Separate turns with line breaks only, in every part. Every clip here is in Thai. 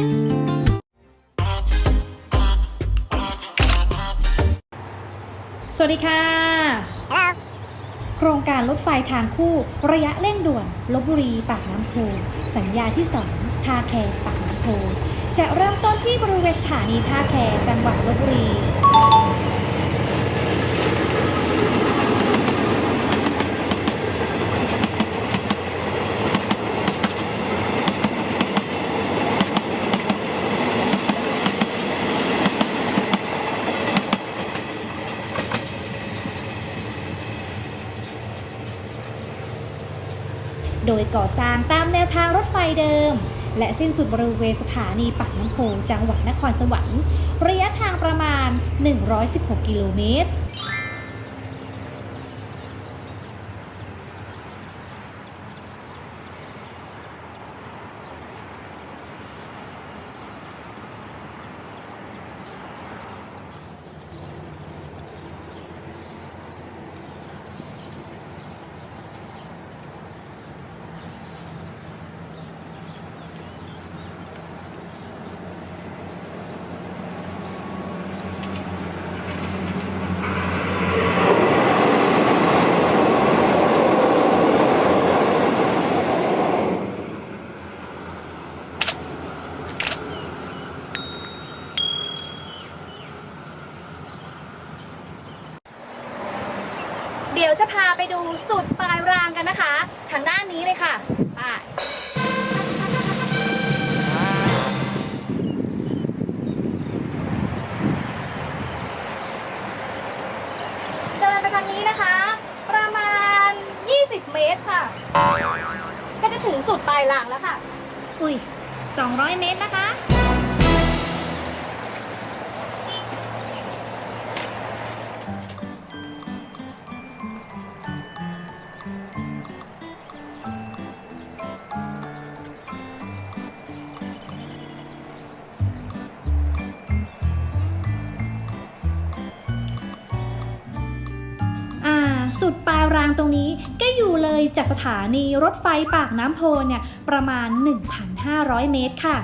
สวัสดีค่ะ โครงการรถไฟทางคู่ ระยะเร่งด่วนลบบุรีปากน้ำโพสัญญาที่ 2 ท่าแคปากน้ำโพจะเริ่มต้นที่บริเวณสถานีท่าแคจังหวัดลบบุรี ก่อสร้างตามแนวทางรถไฟเดิม และสิ้นสุดบริเวณสถานีปากน้ำโพจังหวัดนครสวรรค์ ระยะทางประมาณ 116 กิโลเมตร เดี๋ยวจะพาไปดูสุดปลายรางกันนะคะ ทางด้านนี้เลยค่ะไปเดินไปทางนี้นะคะ ประมาณ 20 เมตรค่ะ ก็จะถึงสุดปลายรางแล้วค่ะ อุ้ย200 เมตรนะคะ รางตรงนี้ก็อยู่เลยจากสถานีรถไฟปากน้ำโพเนี่ยประมาณ 1,500 เมตรค่ะ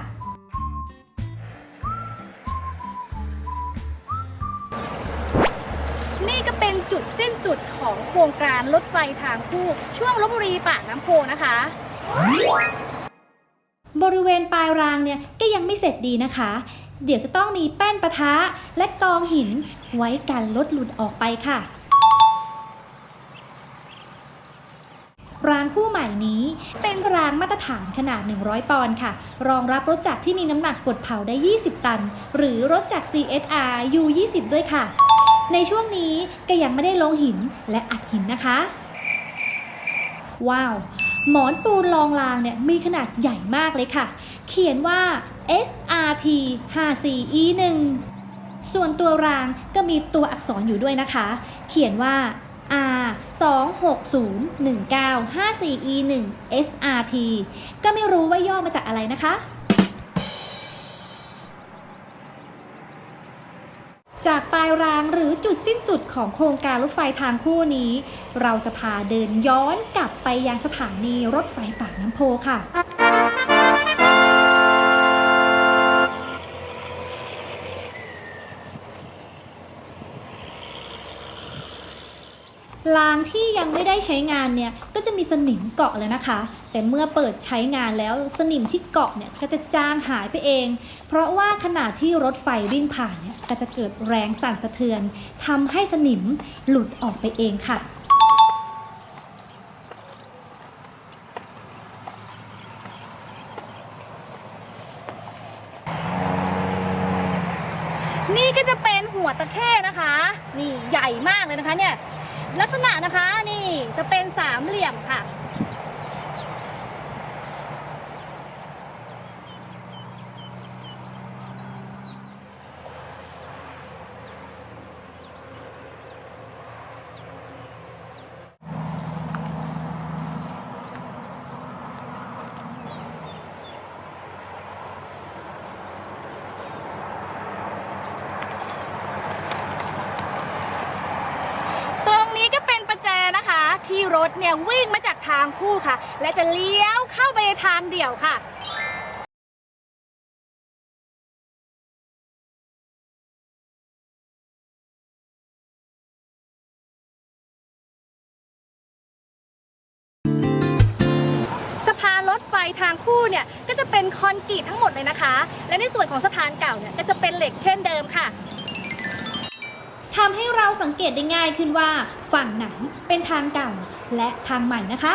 นี่ก็เป็นจุดสิ้นสุดของโครงการรถไฟทางคู่ ช่วงลบบุรีปากน้ำโพนะคะ บริเวณปลายรางเนี่ยก็ยังไม่เสร็จดีนะคะ เดี๋ยวจะต้องมีแป้นปะทะและกองหินไว้กันรถหลุดออกไปค่ะ รางคู่ใหม่นี้ เป็นรางมาตรฐานขนาด 100 ปอนด์ค่ะ รองรับรถจักรที่มีน้ำหนักกดเผาได้ 20 ตัน หรือรถจักร CSR U20 ด้วยค่ะ ในช่วงนี้ก็ยังไม่ได้ลงหินและอัดหินนะคะ ว้าว หมอนปูนรองรางเนี่ยมีขนาดใหญ่มากเลยค่ะ เขียนว่า SRT 54E1 ส่วนตัวรางก็มีตัวอักษรอยู่ด้วยนะคะ เขียนว่า R 2 6 0 1 9 5 4 E 1 SRT ก็ไม่รู้ว่าย่อมาจากอะไรนะคะ จากปลายรางหรือจุดสิ้นสุดของโครงการรถไฟทางคู่นี้ เราจะพาเดินย้อนกลับไปยังสถานีรถไฟปากน้ำโพค่ะ รางที่ยังไม่ได้ใช้งานเนี่ยก็จะมีสนิมเกาะเลยนะคะ แต่เมื่อเปิดใช้งานแล้วสนิมที่เกาะเนี่ยก็จะจางหายไปเอง เพราะว่าขณะที่รถไฟวิ่งผ่านเนี่ยก็จะเกิดแรงสั่นสะเทือนทำให้สนิมหลุดออกไปเองค่ะนี่ก็จะเป็นหัวตะเข้นะคะ นี่ใหญ่มากเลยนะคะเนี่ย ลักษณะนะคะนี่จะเป็นสามเหลี่ยมค่ะ รถเนี่ยวิ่งมาจากทางคู่ค่ะ และจะเลี้ยวเข้าไปทางเดี่ยวค่ะ
ถไฟทางคู่เนี่ยก็จะเป็นคอนกรีตทั้งหมดเลยนะคะ และในส่วนของสะพานเก่าเนี่ยก็จะเป็นเหล็กเช่นเดิมค่ะ
ทำให้เราสังเกตได้ง่ายขึ้นว่า ฝั่งไหนเป็นทางเก่าและทางใหม่นะคะ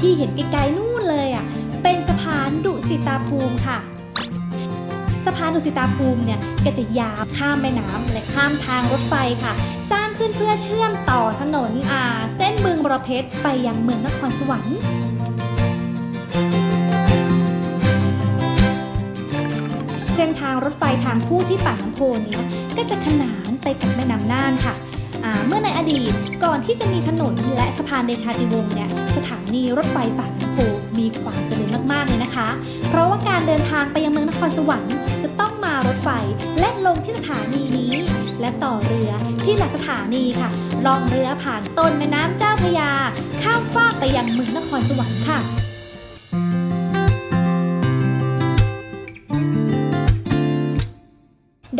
ที่เห็นไกลๆนู่นเลยอะเป็นสะพานดุสิตาภูมิค่ะ สะพานดุสิตาภูมิเนี่ยก็จะยาวข้ามแม่น้ำและข้ามทางรถไฟค่ะ สร้างขึ้นเพื่อเชื่อมต่อถนนอ่าเส้นบึงบรเพชรไปยังเมืองนครสวรรค์เส้นทางรถไฟทางคู่ที่ปากน้ำโพนี้ก็จะขนานไปกับแม่น้ำน่านค่ะ เมื่อในอดีตก่อนที่จะมีถนนและสะพานเดชาติวงศ์เนี่ยสถานีรถไฟปากน้ำโพมีความเจริญมากๆเลยนะคะ เพราะว่าการเดินทางไปยังเมืองนครสวรรค์จะต้องมารถไฟและลงที่สถานีนี้ และต่อเรือที่หลักสถานีค่ะล่องเรือผ่านต้นแม่น้ำเจ้าพระยา ข้ามฟากไปยังเมืองนครสวรรค์ค่ะ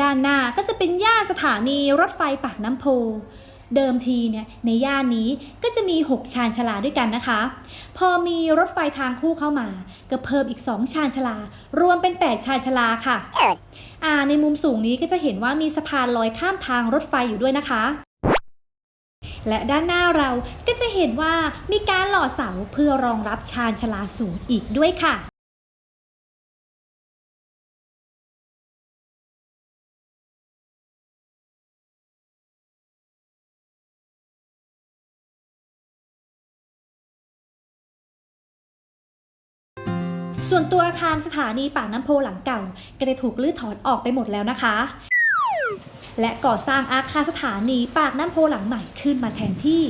ด้านหน้าก็จะเป็นย่านสถานีรถไฟปากน้ำโพ เดิมทีเนี่ยในย่านนี้ก็จะมี 6 ชานชาลาด้วยกันนะคะ พอมีรถไฟทางคู่เข้ามา ก็เพิ่มอีก 2 ชานชาลา รวมเป็น 8 ชานชาลาค่ะอ่าในมุมสูงนี้ก็จะเห็นว่ามีสะพานลอยข้ามทางรถไฟอยู่ด้วยนะคะและด้านหน้าเราก็จะเห็นว่ามีการหล่อเสาเพื่อรองรับชานชาลาสูงอีกด้วยค่ะ ส่วนตัวอาคารสถานีปากน้ำโพหลังเก่า ก็ได้ถูกลื้อถอนออกไปหมดแล้วนะคะ และก่อสร้างอาคารสถานีปากน้ำโพหลังใหม่ขึ้นมาแทนที่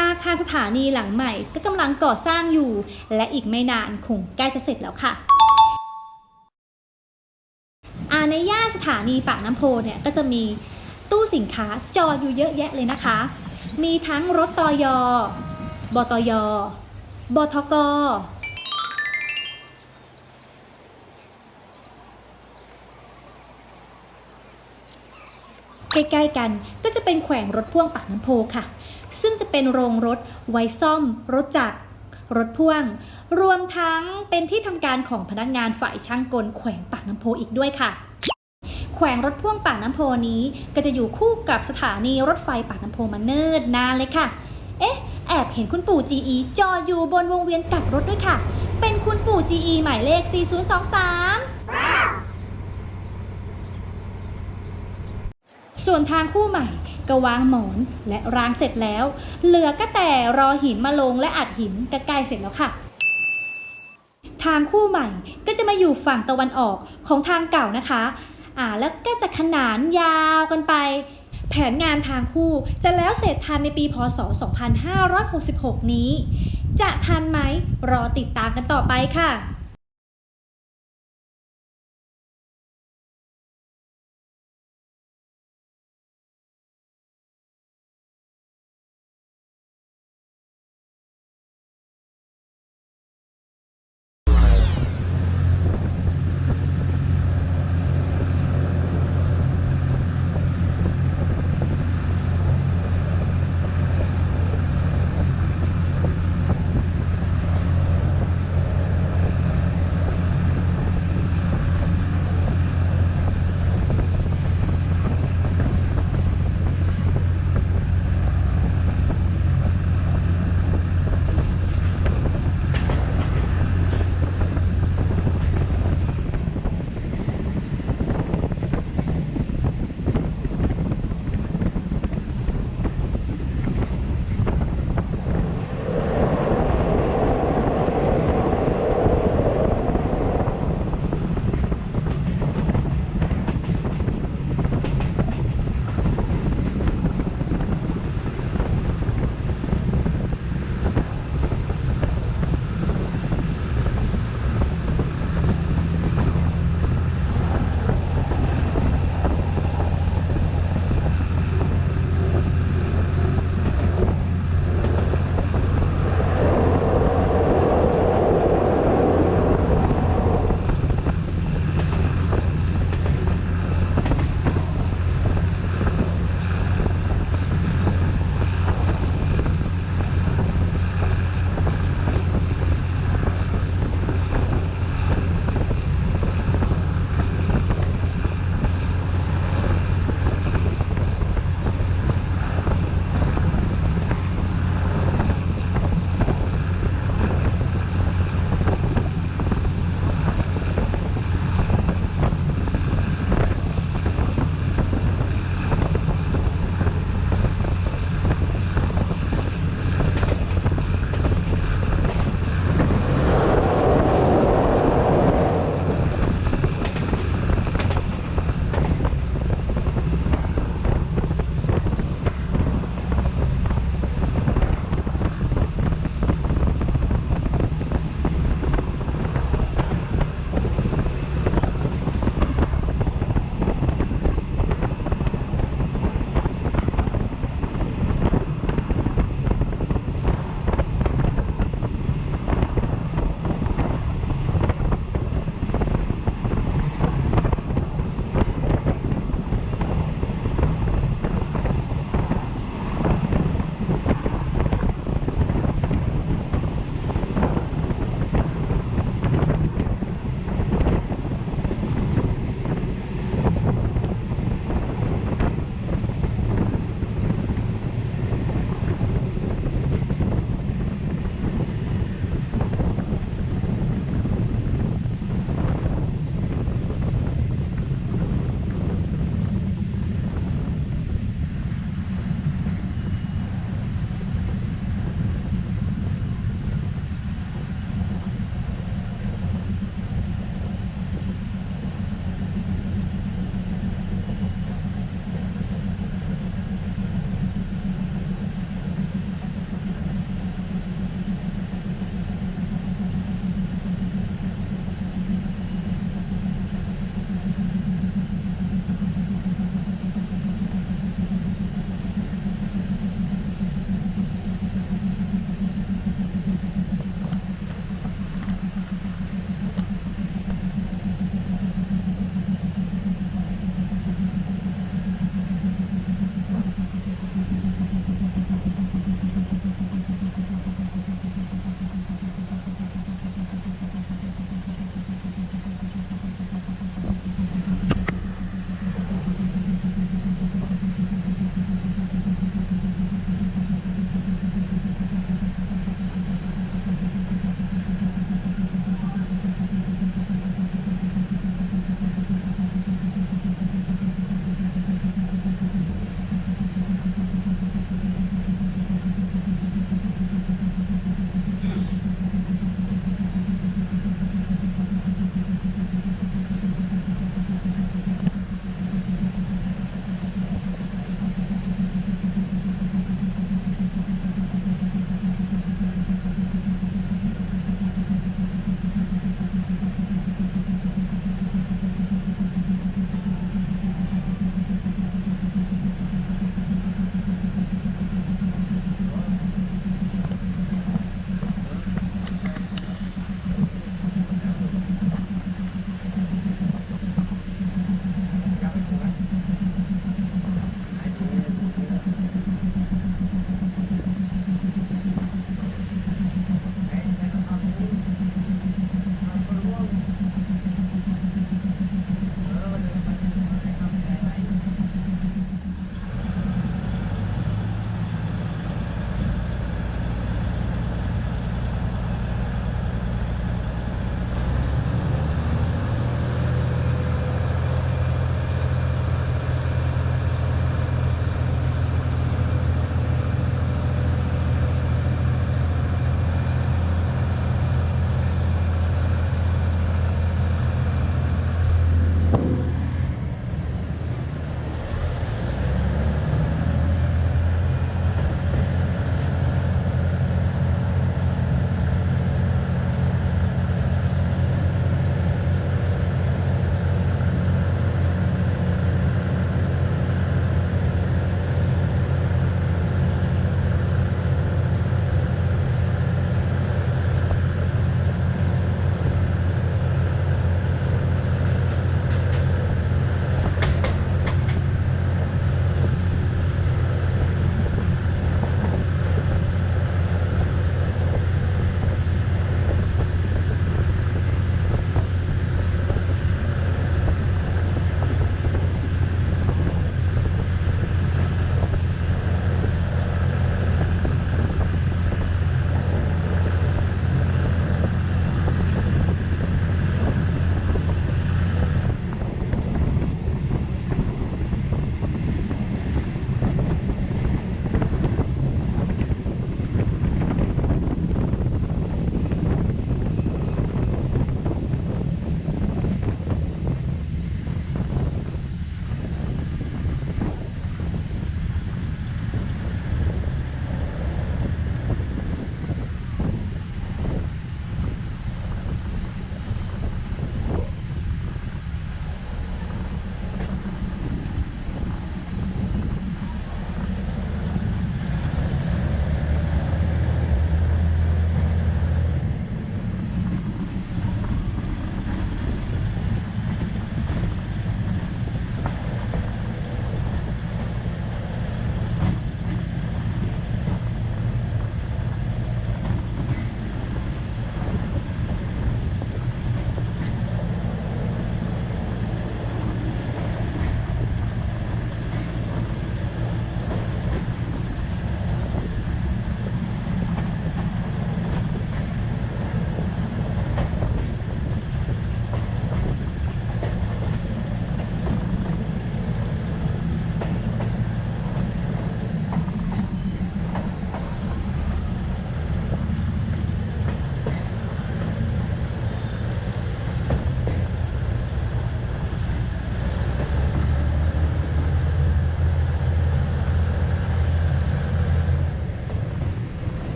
อา คารสถานีหลังใหม่ ก็กำลังก่อสร้างอยู่ และอีกไม่นานคงใกล้จะเสร็จแล้วค่ะอาในย่านสถานีปากน้ำโพเนี่ยก็จะมีตู้สินค้าจอดอยู่เยอะแยะเลยนะคะ มีทั้งรถตอยบตยบทกใกล้ๆกันก็จะเป็นแขวงรถพ่วงปากน้ำโพค่ะ ซึ่งจะเป็นโรงรถไว้ซ่อม รถจักรรถพ่วง รวมทั้งเป็นที่ทำการของพนักงานฝ่ายช่างกลแขวงปากน้ำโพอีกด้วยค่ะ แขวงรถพ่วงปากน้ำโพนี้ก็จะอยู่คู่กับสถานีรถไฟปากน้ำโพมาเนิ่นนานเลยค่ะ เอ๊ะ แอบเห็นคุณปู่ GE จอดอยู่บนวงเวียนกลับรถด้วยค่ะ เป็นคุณปู่ GE หมายเลข 4023 ส่วนทางคู่ใหม่ก็วางหมอนและรางเสร็จแล้ว เหลือก็แต่รอหินมาลงและอัดหินก็ใกล้เสร็จแล้วค่ะ ทางคู่ใหม่ก็จะมาอยู่ฝั่งตะวันออกของทางเก่านะคะ อ่าแล้วก็จะขนานยาวกันไป แผนงานทางคู่จะแล้วเสร็จทันในปีพศ 2566 นี้ จะทันไหมรอติดตามกันต่อไปค่ะ